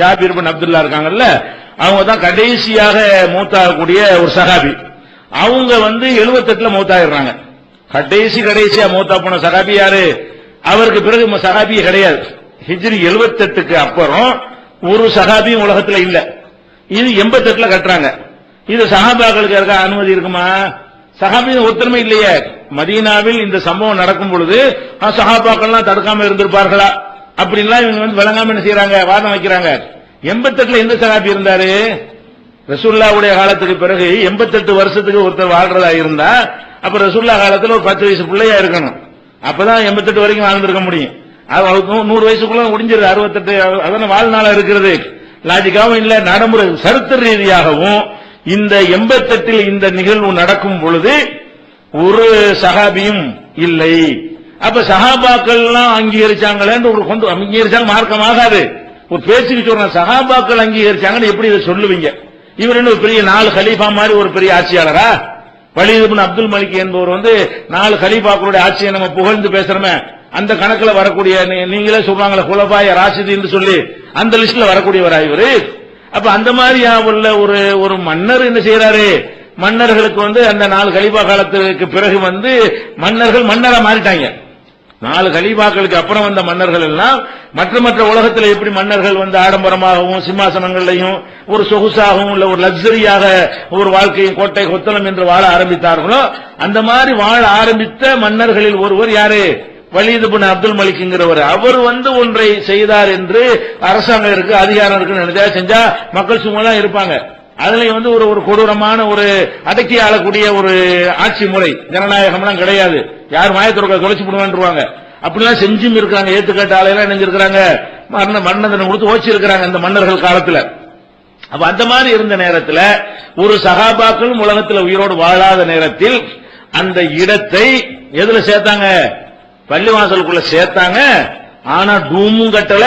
ஜாபிர் பின் அப்துல்லா இருக்காங்கல்ல அவங்க தான் கடைசியாக மூத்தாகக்கூடிய ஒரு சகாபி. அவங்க வந்து 78ல மூத்தாயிடுறாங்க. கடைசி கடைசியா மூத்தா போன சகாபி யாரு? அவருக்கு பிறகு சகாபியே கிடையாது. ஹிஜ்ரி 78க்கு அப்புறம் ஒரு சகாபியும் உலகத்துல இல்ல. இது 88ல கட்டுறாங்க. இது சகாபாக்களுக்கு இருக்க அனுமதி இருக்குமா? சகாபியும் ஒத்துமை இல்லையே. மதீனாவில் இந்த சம்பவம் நடக்கும் பொழுது சகாபாக்கள்லாம் தடுக்காம இருந்திருப்பார்களா? அப்படின்லாம் இவங்க வந்து விளங்காம என்ன செய்யறாங்க வாதம் வைக்கிறாங்க. 88ல எந்த சகாபி இருந்தாரு? ரசூல்லாவுடைய காலத்துக்கு பிறகு 88 வருஷத்துக்கு ஒருத்தர் வாழ்றதா இருந்தா அப்ப ரசூல்லா காலத்துல ஒரு பத்து வயசு பிள்ளையா இருக்கணும். அப்பதான் 88 வரைக்கும் வாழ்ந்திருக்க முடியும். அது நூறு வயசுக்குள்ள முடிஞ்சிருது அறுபத்தெட்டு அதான வாழ்நாளா இருக்கிறது. லாஜிக்காவும் இல்ல நடைமுறை சரித்திர ரீதியாகவும் இந்த 88 இந்த நிகழ்வு நடக்கும் பொழுது ஒரு சகாபியும் இல்லை. அப்ப சகாபாக்கள் எல்லாம் அங்கீகரிச்சாங்களேன்னு கொண்டு அங்கீகரிச்சாங்க மார்க்கம் ஆகாது ஒரு பேச்சுக்கு சொல்றேன் சகாபாக்கள் அங்கீகரிச்சாங்கன்னு எப்படி இதை சொல்லுவீங்க? இவர் என்ன ஒரு பெரிய நாலு கலீஃபா மாதிரி ஒரு பெரிய ஆட்சியாளரா? வலிதுபின் அப்துல் மலிக் என்பவர் வந்து நாலு கலீஃபாக்களுடைய ஆட்சியை நம்ம புகழ்ந்து பேசுறோமே அந்த கணக்குல வரக்கூடிய நீங்களே சொல்றாங்களே குலபாய ராசிதின்னு சொல்லி அந்த லிஸ்ட்ல வரக்கூடியவரா இவரு? அப்ப அந்த மாதிரி உள்ள ஒரு ஒரு மன்னர் என்ன செய்யறாரு மன்னர்களுக்கு வந்து அந்த நாலு கலிபா காலத்துக்கு பிறகு வந்து மன்னர்கள் மன்னரா மாறிட்டாங்க. நாலு கலிபாக்களுக்கு அப்புறம் வந்த மன்னர்கள் எல்லாம் மற்ற மற்ற உலகத்தில் எப்படி மன்னர்கள் வந்து ஆடம்பரமாகவும் சிம்மாசனங்களையும் ஒரு சொகுசாகவும் இல்ல ஒரு லக்ஸரியாக ஒரு வாழ்க்கையும் கோட்டை கொத்தளம் என்று வாழ ஆரம்பித்தார்களோ அந்த மாதிரி வாழ ஆரம்பித்த மன்னர்களில் ஒருவர் யாரு? வலிது பின் அப்துல் மலிக்ங்கிறவர். அவர் வந்து ஒன்றை செய்தார் என்று அரசாங்கம் இருக்கு அதிகாரம் இருக்குன்னு நினைச்சா செஞ்சா மக்கள் சும்மா இருப்பாங்க. அதுல வந்து ஒரு ஒரு கொடூரமான ஒரு அடக்கி ஆளக்கூடிய ஒரு ஆட்சி முறை. ஜனநாயகம்லாம் கிடையாது. யார் மாயத்துறக்க தொலைச்சு போடுவான்ருவாங்க. அப்படிலாம் செஞ்சும் இருக்காங்க. ஏத்துக்கட்ட ஆலையெல்லாம் நினைஞ்சிருக்கிறாங்க மரண மன்னதனை கொடுத்து ஓச்சி இருக்கிறாங்க அந்த மன்னர்கள் காலத்துல. அப்ப அந்த மாதிரி இருந்த நேரத்தில் ஒரு சகாபாக்களும் உலகத்தில் உயிரோடு வாழாத நேரத்தில் அந்த இடத்தை எதுல சேர்த்தாங்க? பள்ளிவாசலுக்குள்ள சேர்த்தாங்க. ஆனா டூமும் கட்டல.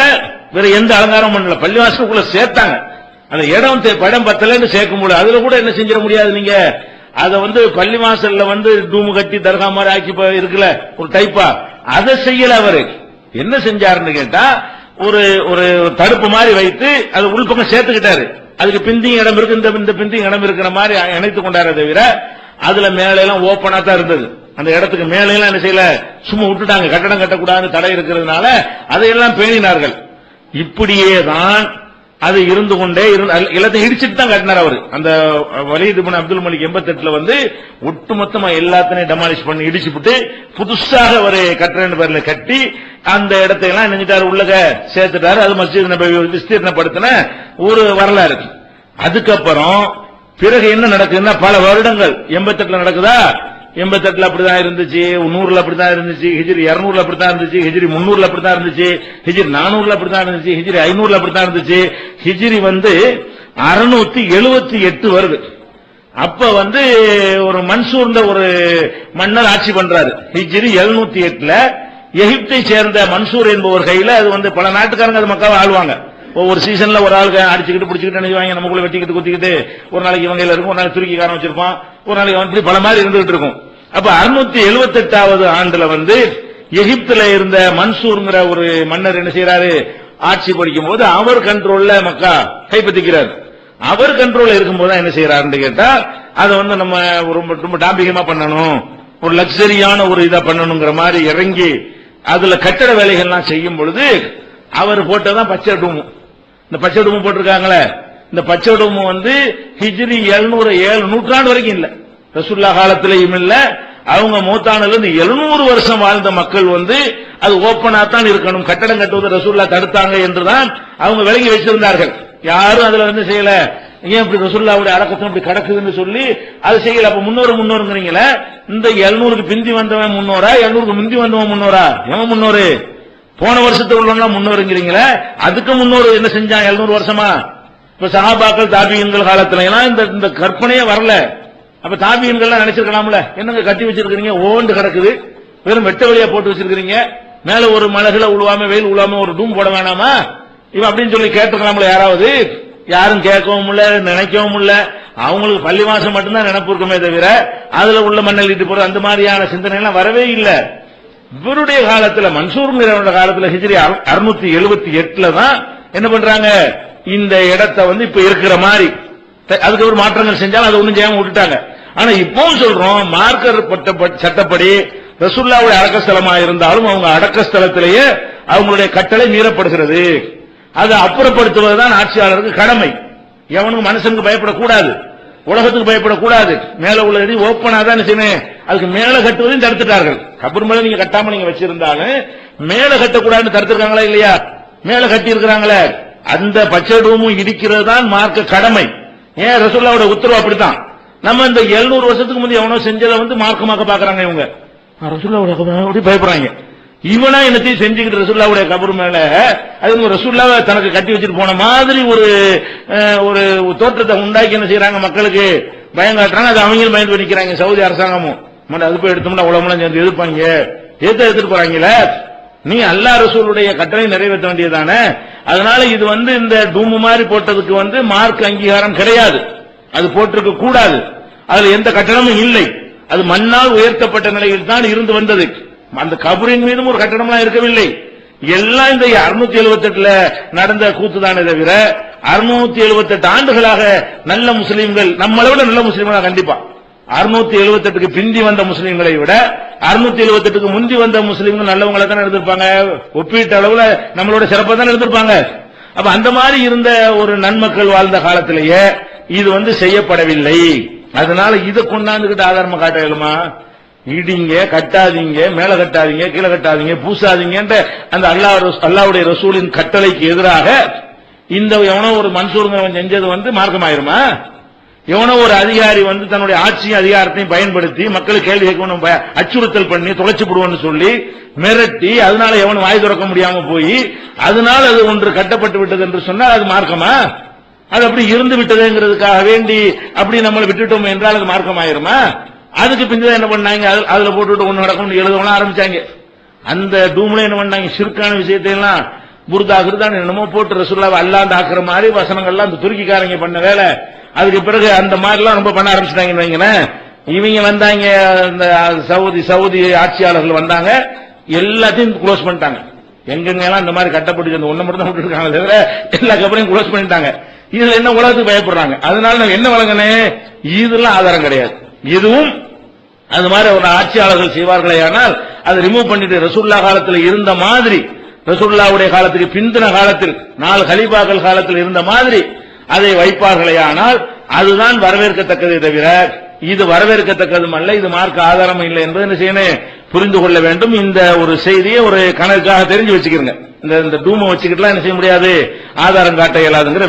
வேற எந்த அலங்காரம் பண்ணல. பள்ளிவாசலுக்குள்ள சேர்த்தாங்க. அந்த இடம் தே- படம் பத்தலன்னு சேர்க்க முடியாது அதுல கூட என்ன செஞ்சிட முடியாது நீங்க? அதை வந்து பள்ளி பள்ளிவாசல்ல வந்து டூம் கட்டி தர்கா மாதிரி ஆக்கி இருக்குல்ல ஒரு டைப்பா அதை செய்யல அவரு. என்ன செஞ்சாருன்னு கேட்டா ஒரு ஒரு தடுப்பு மாதிரி வைத்து அது உள்பக்கம் சேர்த்துக்கிட்டாரு. அதுக்கு பிந்தியும் இடம் இருக்கு இந்த இந்த பிந்தியும் இடம் இருக்கிற மாதிரி இணைத்து கொண்டாரு தவிர அதுல மேல எல்லாம் ஓப்பனா தான் இருந்தது. அந்த இடத்துக்கு மேல எல்லாம் என்ன செய்யல சும்மா விட்டுட்டாங்க. கட்டடம் கட்டக்கூடாதுன்னு தடை இருக்கிறதுனால அதையெல்லாம் பேணினார்கள். இப்படியே தான் அது இருந்து கொண்டே இருந்து எல்லாத்தையும் இடிச்சிட்டு தான் கட்டினார் அவர். அந்த வலிது பின் அப்துல் மலிக் 88 வந்து ஒட்டுமொத்தமா எல்லாத்தையும் டெமாலிஷ் பண்ணி இடிச்சுட்டு புதுசாக ஒரு கட்டுறேன்னு பேர்ல கட்டி அந்த இடத்தை எல்லாம் நினைஞ்சிட்டாரு உள்ளக சேர்த்துட்டாரு. அது மஸ்ஜித் நபி விஸ்தீர்ணப்படுத்தின ஒரு வரலாறு. அதுக்கப்புறம் பிறகு என்ன நடக்குதுன்னா பல வருடங்கள். 88 நடக்குதா? 88 அப்படிதான் இருந்துச்சு நூறுல அப்படிதான் இருந்துச்சு ஹிஜிரி இருநூறுல அப்படித்தான் இருந்துச்சு ஹிஜிரி முன்னூறுல அப்படித்தான் இருந்துச்சு ஹிஜ்ரி 400 அப்படிதான் இருந்துச்சு ஹிஜ்ரி 500 அப்படிதான் இருந்துச்சு. ஹிஜிரி வந்து 678 வருது. அப்ப வந்து ஒரு மன்சூர்ந்த ஒரு மன்னர் ஆட்சி பண்றாரு. ஹிஜிரி எழுநூத்தி எட்டுல எகிப்தை சேர்ந்த மன்சூர் என்பவர் கையில அது வந்து பல நாட்டுக்காரங்க அது மக்கள் ஆளுவாங்க. ஒவ்வொரு சீசன்ல ஒரு ஆளுக்கு அடிச்சுக்கிட்டு பிடிச்சிக்கிட்டு நினைவாங்க நமக்குள்ள வெட்டிக்கிட்டு குத்திக்கிட்டு. ஒரு நாளைக்கு இவங்க இருக்கும் ஒரு நாளைக்கு காரணம் வச்சிருப்பான். ஒரு நாளைக்கு அவன் இப்படி பல மாதிரி இருந்துகிட்டு இருக்கும். அப்ப 678வது ஆண்டுல வந்து எகிப்துல இருந்த மன்சூர்ங்கிற ஒரு மன்னர் என்ன செய்யறாரு ஆட்சி படிக்கும் போது அவர் கண்ட்ரோல்ல மக்கா கைப்பற்றிக்கிறார். அவர் கண்ட்ரோல்ல இருக்கும்போது தான் என்ன செய்யறாருன்னு கேட்டா அதை வந்து நம்ம ரொம்ப ரொம்ப டாம்பிகமா பண்ணணும். ஒரு லக்ஸரியான ஒரு இதை பண்ணணுங்கிற மாதிரி இறங்கி அதுல கட்டட வேலைகள்லாம் செய்யும் பொழுது அவர் போட்டதான் பச்சை டூமும் இந்த பச்சை உடம்பு போட்டிருக்காங்களே இந்த பச்சை உடம்பு வந்து ஹிஜ்ரி 700 ஏழு நூற்றாண்டு வரைக்கும் இல்லை. ரசுல்லா காலத்திலையும் இல்ல. அவங்க மூத்தாண்டுல இருந்து 700 வருஷம் வாழ்ந்த மக்கள் வந்து அது ஓப்பனா தான் இருக்கணும். கட்டடம் கட்டுவது ரசுல்லா தடுத்தாங்க என்றுதான் அவங்க விளங்கி வச்சிருந்தார்கள். யாரும் அதுல வந்து செய்யல. ஏன் இப்படி ரசுல்லாவுடைய அடக்கத்தம் இப்படி கிடக்குதுன்னு சொல்லி அது செய்யல. அப்ப முன்னோரு முன்னோருங்கிறீங்களே இந்த 700க்கு பிந்தி வந்தவன் முன்னோரா? 700க்கு முந்தி வந்தவன் முன்னோரா? எவன் முன்னோரு? போன வருஷத்துக்கு உள்ளவங்க முன்னோருங்கிறீங்களே அதுக்கு முன்னோரு என்ன செஞ்சாங்க? எழுநூறு வருஷமா? இப்ப சஹாபாக்கள் தாபியன்கள் காலத்துல எல்லாம் இந்த இந்த கற்பனையே வரல. அப்ப தாபியன்கள்லாம் நினைச்சிருக்கலாம்ல? என்னங்க கட்டி வச்சிருக்கீங்க ஓண்டு கிடக்குது. வெறும் வெட்ட வழியா போட்டு வச்சிருக்கீங்க மேல ஒரு மலகுல உழுவாம வெயில் உழுவாம ஒரு டூம் போட வேணாமா? இவன் அப்படின்னு சொல்லி கேட்டுக்கலாம்ல யாராவது? யாரும் கேட்கவும் இல்ல நினைக்கவும் இல்ல. அவங்களுக்கு பள்ளிவாசம் மட்டும்தான் நினைப்பு இருக்குமே தவிர அதுல உள்ள மண்ணல் இட்டு போற அந்த மாதிரியான சிந்தனை எல்லாம் வரவே இல்லை. இவருடைய காலத்துல மன்சூர் மீரவனுடைய காலத்துல ஹிஜ்ரி அறுநூத்தி எழுபத்தி எட்டுல தான் என்ன பண்றாங்க? இந்த இடத்தை வந்து இப்ப இருக்கிற மாதிரி. அதுக்கு ஒரு மாற்றங்கள் செஞ்சாலும் அதை ஒண்ணும் செய்யாம விட்டுட்டாங்க. ஆனா இப்பவும் சொல்றோம் மார்க்கர் சட்டப்படி ரசுல்லாவுடைய அடக்கஸ்தலமா இருந்தாலும் அவங்க அடக்கஸ்தலத்திலேயே அவங்களுடைய கட்டளை மீறப்படுகிறது. அதை அப்புறப்படுத்துவதுதான் ஆட்சியாளருக்கு கடமை. எவனுக்கு மனுஷனுக்கு பயப்படக்கூடாது. உலகத்துக்கு பயப்படக்கூடாது. மேல உள்ளது ஓப்பனா தான் செய்யணும் அதுக்கு மேல கட்டுவதையும் தடுத்துட்டார்கள். கபர் மேல நீங்க கட்டாம நீங்க வச்சிருந்தாலும் மேல கட்டக்கூடாதுன்னு தடுத்திருக்காங்களா இல்லையா? மேல கட்டி இருக்கிறாங்களே அந்த பச்சை ரூமும் இடிக்கிறது தான் மார்க்க கடமை. ஏன் ரசோல்லாவோட உத்தரவு அப்படித்தான். நம்ம இந்த 700 வருஷத்துக்கு முந்தைய எவனோ செஞ்சதை வந்து மார்க்கமாக்க பாக்குறாங்க இவங்க. ரசோல்லாவோட பயப்படுறாங்க. இவனா என்னத்தையும் செஞ்சுக்கிட்டு ரசூல்லாவுடைய கபர் மேல அது வந்து தனக்கு கட்டி வச்சுட்டு போன மாதிரி ஒரு ஒரு தோற்றத்தை உண்டாக்கி என்ன செய்யறாங்க மக்களுக்கு? பயம் காட்டுறாங்க அது அவங்களும் பயந்து பண்ணிக்கிறாங்க சவுதி அரசாங்கமும். மட்டும் அது போய் எடுத்தோம்னா உலகம்லாம் சேர்ந்து எதிர்ப்பாங்க. ஏத்த எடுத்துட்டு போறாங்களே நீ அல்லா ரசூலுடைய கட்டளை நிறைவேற்ற வேண்டியதானே அதனால இது வந்து இந்த டூமு மாதிரி போட்டதுக்கு வந்து மார்க் அங்கீகாரம் கிடையாது. அது போட்டிருக்க கூடாது. அதுல எந்த கட்டணமும் இல்லை. அது மண்ணால் உயர்த்தப்பட்ட நிலையில் தான் இருந்து வந்தது. அந்த கபரின் மீதும் ஒரு கட்டணம்லாம் இருக்கவில்லை. எல்லாம் இந்த 678 நடந்த கூத்துதானே தவிர 678 ஆண்டுகளாக நல்ல முஸ்லீம்கள் நம்மளை விட நல்ல முஸ்லீம்களா கண்டிப்பா. 678க்கு பிந்தி வந்த முஸ்லீம்களை விட 678க்கு முந்தி வந்த முஸ்லீம்கள் நல்லவங்களை தானே இருந்திருப்பாங்க. ஒப்பீட்டு அளவுல நம்மளோட சிறப்பை தானே இருந்திருப்பாங்க. அப்ப அந்த மாதிரி இருந்த ஒரு நன்மக்கள் வாழ்ந்த காலத்திலேயே இது வந்து செய்யப்படவில்லை. அதனால இதை கொண்டாந்துகிட்டு ஆதாரமா காட்ட இடிங்க கட்டாதீங்க மேல கட்டாதீங்க கீழே கட்டாதீங்க பூசாதீங்கன்ற அந்த அல்லாஹ் அல்லாவுடைய ரசூலின் கட்டளைக்கு எதிராக இந்த எவனோ ஒரு மன்சூருங்கிறவன் செஞ்சது வந்து மார்க்கமாயிருமா? எவனோ ஒரு அதிகாரி வந்து தன்னுடைய ஆட்சியும் அதிகாரத்தையும் பயன்படுத்தி மக்களுக்கு கேள்வி கேட்கணும் அச்சுறுத்தல் பண்ணி தொலைச்சு விடுவோம்னு சொல்லி மிரட்டி அதனால எவனும் வாய் திறக்க முடியாம போய் அதனால அது ஒன்று கட்டப்பட்டு விட்டது என்று சொன்னால் அது மார்க்கமா? அது அப்படி இருந்து விட்டதுங்கிறதுக்காக வேண்டி அப்படி நம்மளை விட்டுட்டோம் என்றால் அது மார்க்கமாயிருமா? அதுக்கு பிந்தான் என்ன பண்ணாங்க? அதுல போட்டுட்டு ஒண்ணு நடக்கும் எழுதவெல்லாம் ஆரம்பிச்சாங்க. அந்த டூம்ல என்ன பண்ணாங்க? சிறுக்கான விஷயத்தை எல்லாம் புர்தா கிருதான் என்னமோ போட்டு ரசூல்லாவை அல்லாண்டு ஆக்குற மாதிரி வசனங்கள்லாம் அந்த துருக்கிக்காரங்க பண்ண வேலை. அதுக்கு பிறகு அந்த மாதிரிலாம் ரொம்ப பண்ண ஆரம்பிச்சிட்டாங்கன்னு வைங்களேன். இவங்க வந்தாங்க இந்த சவுதி சவுதி ஆட்சியாளர்கள் வந்தாங்க. எல்லாத்தையும் க்ளோஸ் பண்ணிட்டாங்க. எங்கெங்கெல்லாம் இந்த மாதிரி கட்டப்பட்டு அந்த ஒண்ணு மட்டும் தான் விட்டுருக்காங்க தவிர எல்லா கப்பலையும் க்ளோஸ் பண்ணிட்டாங்க. இதுல என்ன உலகத்துக்கு பயப்படுறாங்க? அதனால நான் என்ன வழங்கினேன்? இதெல்லாம் ஆதாரம் கிடையாது. இதுவும் அது மாதிரி ஒரு ஆட்சியாளர்கள் செய்வார்களே ஆனால் அதை ரிமூவ் பண்ணிட்டு ரசூல்லா காலத்தில் இருந்த மாதிரி ரசூல்லாவுடைய காலத்துக்கு பிந்தின காலத்தில் நாலு கலீஃபாக்கள் காலத்தில் இருந்த மாதிரி அதை வைப்பார்களே ஆனால் அதுதான் வரவேற்கத்தக்கதை தவிர இது வரவேற்கத்தக்கதும் அல்ல இது மார்க்க ஆதாரம் இல்லை என்பது என்ன செய்யணும்? புரிந்து கொள்ள வேண்டும். இந்த ஒரு செய்தியை ஒரு கணக்காக தெரிஞ்சு வச்சுக்கிறங்க. இந்த இந்த டூமை வச்சுக்கிட்டுலாம் என்ன செய்ய முடியாது? ஆதாரம் காட்ட இயலாதுங்கிற